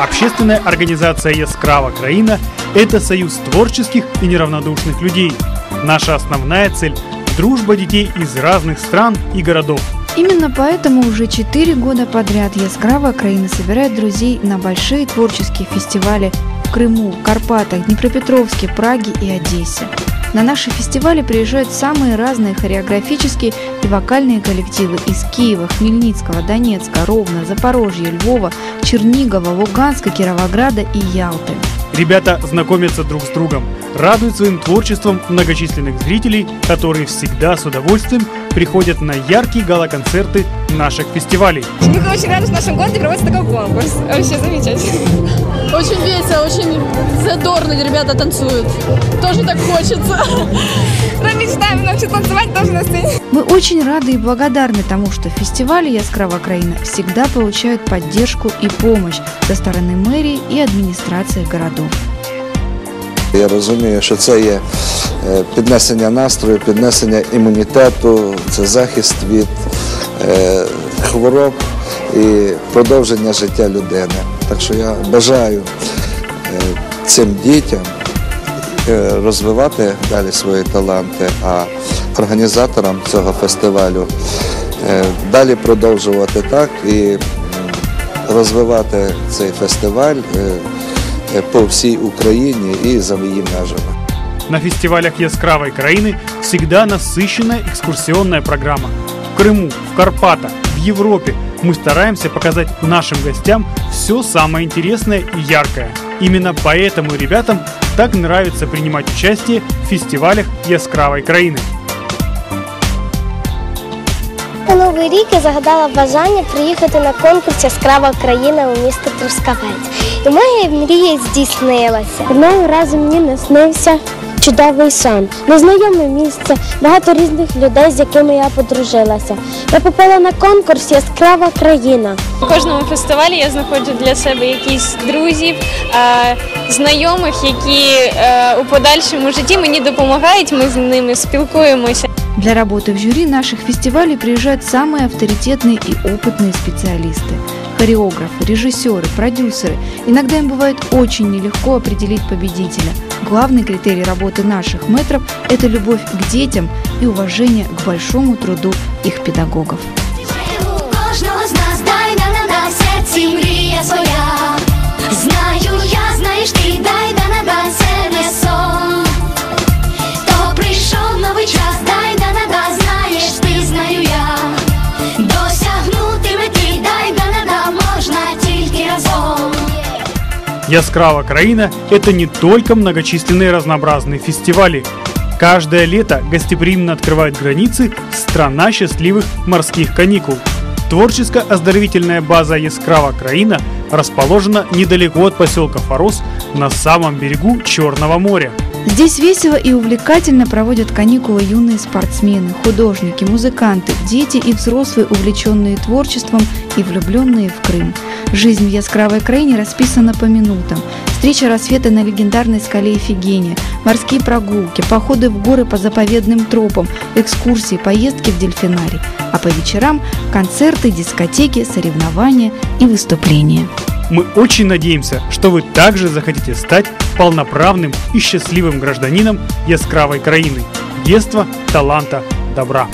Общественная организация «Яскрава Краина» – это союз творческих и неравнодушных людей. Наша основная цель – дружба детей из разных стран и городов. Именно поэтому уже четыре года подряд Яскрава Краина собирает друзей на большие творческие фестивали в Крыму, Карпатах, Днепропетровске, Праге и Одессе. На наши фестивали приезжают самые разные хореографические и вокальные коллективы из Киева, Хмельницкого, Донецка, Ровно, Запорожья, Львова, Чернигова, Луганска, Кировограда и Ялты. Ребята знакомятся друг с другом, радуют своим творчеством многочисленных зрителей, которые всегда с удовольствием приходят на яркие гала-концерты наших фестивалей. Мы очень рады, что в нашем городе проводится такой конкурс. Вообще замечательно. Очень весело, очень задорно ребята танцуют. Тоже так хочется. Мы мечтаем научиться танцевать тоже на сцене. Мы очень рады и благодарны тому, что фестивали «Яскрава Краина» всегда получают поддержку и помощь со стороны мэрии и администрации городов. Я розумію, що це є е, піднесення настрою, піднесення імунітету, це захист від е, хвороб і продовження життя людини. Так що я бажаю е, цим дітям е, розвивати далі свої таланти, а організаторам цього фестивалю е, далі продовжувати так і м, розвивати цей фестиваль е, е, по всій Україні і за її межами. На фестивалях Яскравой Краины всегда насыщенная экскурсионная программа. В Крыму, в Карпатах, в Европе мы стараемся показать нашим гостям все самое интересное и яркое. Именно поэтому ребятам так нравится принимать участие в фестивалях Яскравой Краины. На новий рік я загадала бажання приїхати на конкурс Яскрава країна у місто Трускавець. І моя мрія здійснилася. Одного разу мені наснився чудовий сон, незнайоме місце, багато різних людей, з якими я подружилася. Я попала на конкурс Яскрава країна. У кожному фестивалі я знаходжу для себе якісь друзів, е, знайомих, які е, у подальшому житті мені допомагають. Ми з ними спілкуємося. Для работы в жюри наших фестивалей приезжают самые авторитетные и опытные специалисты. Хореографы, режиссеры, продюсеры. Иногда им бывает очень нелегко определить победителя. Главный критерий работы наших метров – это любовь к детям и уважение к большому труду их педагогов. Яскрава Краина – это не только многочисленные разнообразные фестивали. Каждое лето гостеприимно открывает границы страна счастливых морских каникул. Творческо-оздоровительная база Яскрава Краина расположена недалеко от поселка Форос на самом берегу Черного моря. Здесь весело и увлекательно проводят каникулы юные спортсмены, художники, музыканты, дети и взрослые, увлеченные творчеством и влюбленные в Крым. Жизнь в Яскравой краине расписана по минутам. Встреча рассвета на легендарной скале Эфигения, морские прогулки, походы в горы по заповедным тропам, экскурсии, поездки в дельфинарий. А по вечерам – концерты, дискотеки, соревнования и выступления. Мы очень надеемся, что вы также захотите стать полноправным и счастливым гражданином Яскравой Краины. Детства, таланта, добра.